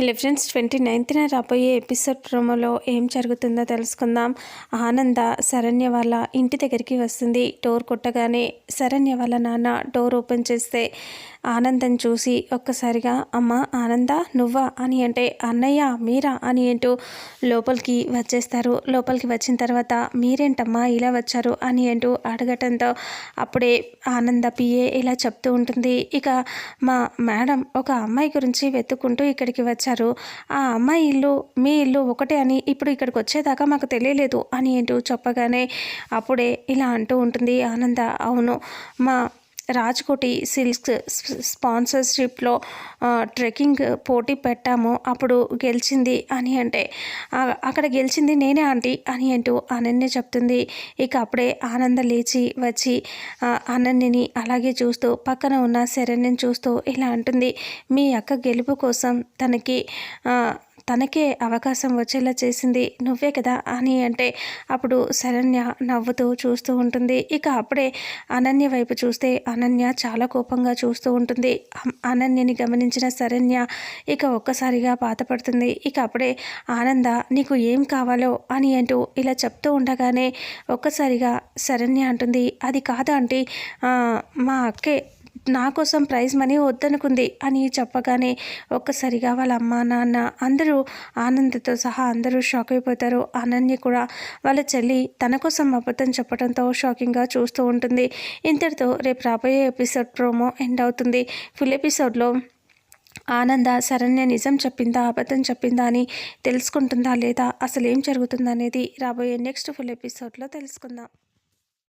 Hello friends twenty నైన్త్న రాబోయే episode ప్రోమోలో ఏం జరుగుతుందో తెలుసుకుందాం. ఆనంద శరణ్య వాళ్ళ ఇంటి దగ్గరికి వస్తుంది. డోర్ కొట్టగానే శరణ్య వాళ్ళ నాన్న డోర్ ఓపెన్ చేస్తే ఆనందం చూసి ఒక్కసారిగా అమ్మ ఆనంద నువ్వా? అని అంటే అన్నయ్య మీరా? అని అంటూ లోపలికి వచ్చేస్తారు. లోపలికి వచ్చిన తర్వాత మీరేంటమ్మా ఇలా వచ్చారు? అని అంటూ అడగటంతో అప్పుడే ఆనంద పిఏ ఇలా చెప్తూ ఉంటుంది. ఇక మా మేడం ఒక అమ్మాయి గురించి వెతుక్కుంటూ ఇక్కడికి వచ్చారు. ఆ అమ్మాయి ఇల్లు మీ ఇల్లు ఒకటే అని ఇప్పుడు ఇక్కడికి వచ్చేదాకా మాకు తెలియలేదు అని అంటూ చెప్పగానే అప్పుడే ఇలా అంటూ ఉంటుంది ఆనంద. అవును మా రాజ్కోటి సిల్క్స్ స్పాన్సర్షిప్లో ట్రెక్కింగ్ పోటీ పెట్టాము. అప్పుడు గెలిచింది అని అంటే అక్కడ గెలిచింది నేనే ఆంటీ అని అంటూ అనన్య చెప్తుంది. ఇక అప్పుడే ఆనంద లేచి వచ్చి అనన్యని అలాగే చూస్తూ పక్కన ఉన్న శరణ్యని చూస్తూ ఇలా అంటుంది. మీ అక్క గెలుపు కోసం తనకి తనకే అవకాశం వచ్చేలా చేసింది. నువ్వే కదా అని అంటే అప్పుడు శరణ్య నవ్వుతూ చూస్తూ ఉంటుంది. ఇక అప్పుడే అనన్య వైపు చూస్తే అనన్య చాలా కోపంగా చూస్తూ ఉంటుంది. అనన్యని గమనించిన శరణ్య ఇక ఒక్కసారిగా బాధపడుతుంది. ఇక అప్పుడే ఆనంద నీకు ఏం కావాలో అని అంటూ ఇలా చెప్తూ ఉండగానే ఒక్కసారిగా శరణ్య అంటుంది. అది కాదా అంటే మా అక్కే నా కోసం ప్రైజ్ మనీ వద్దనుకుంది అని చెప్పగానే ఒక్కసారిగా వాళ్ళ అమ్మ నాన్న అందరూ ఆనందతో సహా అందరూ షాక్ అయిపోతారు. అనన్య కూడా వాళ్ళ చెల్లి తన కోసం అబద్ధం చెప్పడంతో షాకింగ్గా చూస్తూ ఉంటుంది. ఇంతటితో రేపు రాబోయే ఎపిసోడ్ ప్రోమో ఎండ్ అవుతుంది. ఫుల్ ఎపిసోడ్లో ఆనంద శరణ్య నిజం చెప్పిందా అబద్ధం చెప్పిందా అని తెలుసుకుంటుందా లేదా అసలు ఏం జరుగుతుందనేది రాబోయే నెక్స్ట్ ఫుల్ ఎపిసోడ్లో తెలుసుకుందాం.